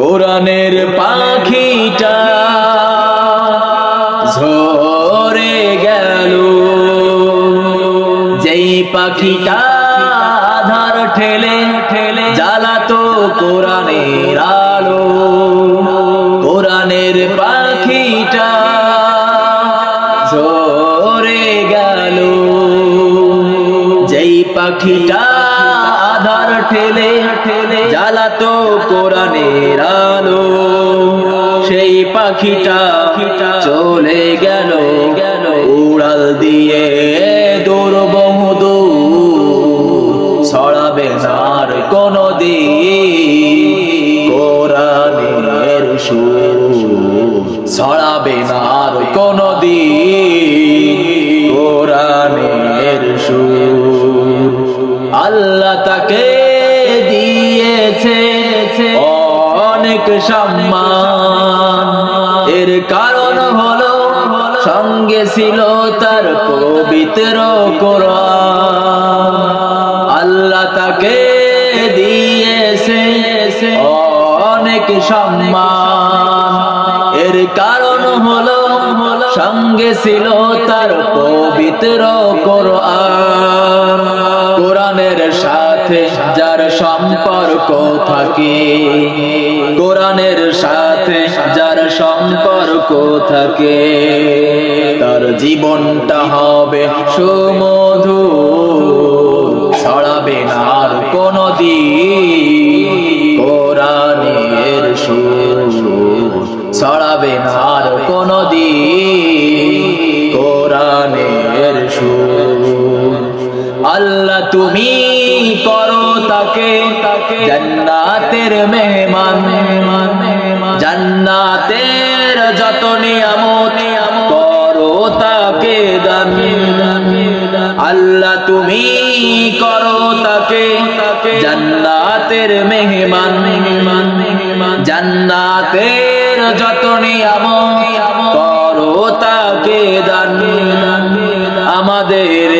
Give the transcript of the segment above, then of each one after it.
কোরআনের পাখিটা ঝরে গেল। যেই পাখিটা আধার ঠেলে ঠেলে জ্বালাতো কোরআনের আলো। কোরআনের পাখিটা ঝরে গেল। যেই পাখিটা ঠেলে ঠেলে জ্বালাতো কোরআনের আলো। সেই পাখিটা চলে গেল গেল উড়াল দিয়ে ছড়াবে নার কোন দিন কোরআনের সুর। ছড়াবে নার কোন দিয়েছে অনেক সম্মান। এর কারণ হলো, সঙ্গে ছিল তার পবিত্র কোরআন। আল্লাহ তাকে দিয়েছে অনেক সম্মান। এর কারণ হলো সঙ্গে ছিল তার পবিত্র কোরআন। কোরআনের সাথে যার সম্পর্ক থাকে, কোরআনের সাথে যার সম্পর্ক থাকে, তার জীবনটা হবে সুমধু, ছড়াবে না আর কোনো দিন কোরআনের সুর, ছড়াবে না কোনো দিন কোরআনের সুর। আল্লাহ তুমি করো তাকে তাকে জান্নাতের মেহমান। জান্নাতের যত নিয়ামত করো তাকে দান। আল্লাহ তুমি করো তাকে তাকে, জান্নাতের মেহমান। জান্নাতের যত নিয়ামত তাকে আমাদের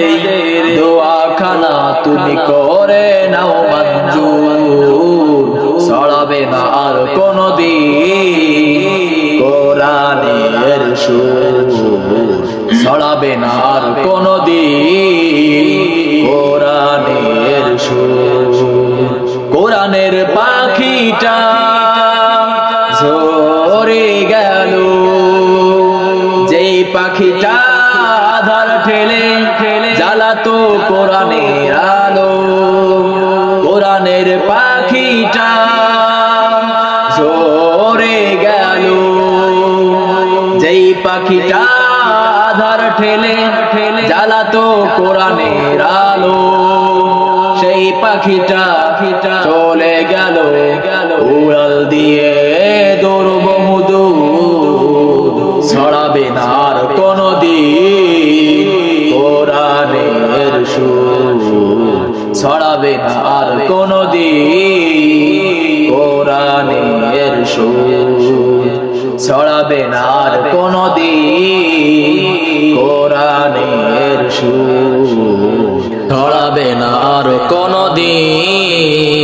দোয়াখানা তুমি করে নাও মঞ্জুর। ছড়াবে না আর কোনো দিন কোরআনের সুর। ছড়াবে না আর কোনো দিন কোরআনের সুর। কোরআনের পাখিটা পাখিটা আধার ঠেলে জ্বালাতো কোরআনের আলো। কোরআনের পাখিটা ঝরে গেল। যেই পাখিটা আধার ঠেলে ঠেলে জ্বালাতো কোরআনের আলো। সেই পাখিটা চলে গেল গেল, উড়াল দিয়ে দৌড় আর কোনো দিন কোরআনের সুর ছড়াবে না, আর কোনো দিন কোরআনের সুর ছড়াবে না, আর কোনো দিন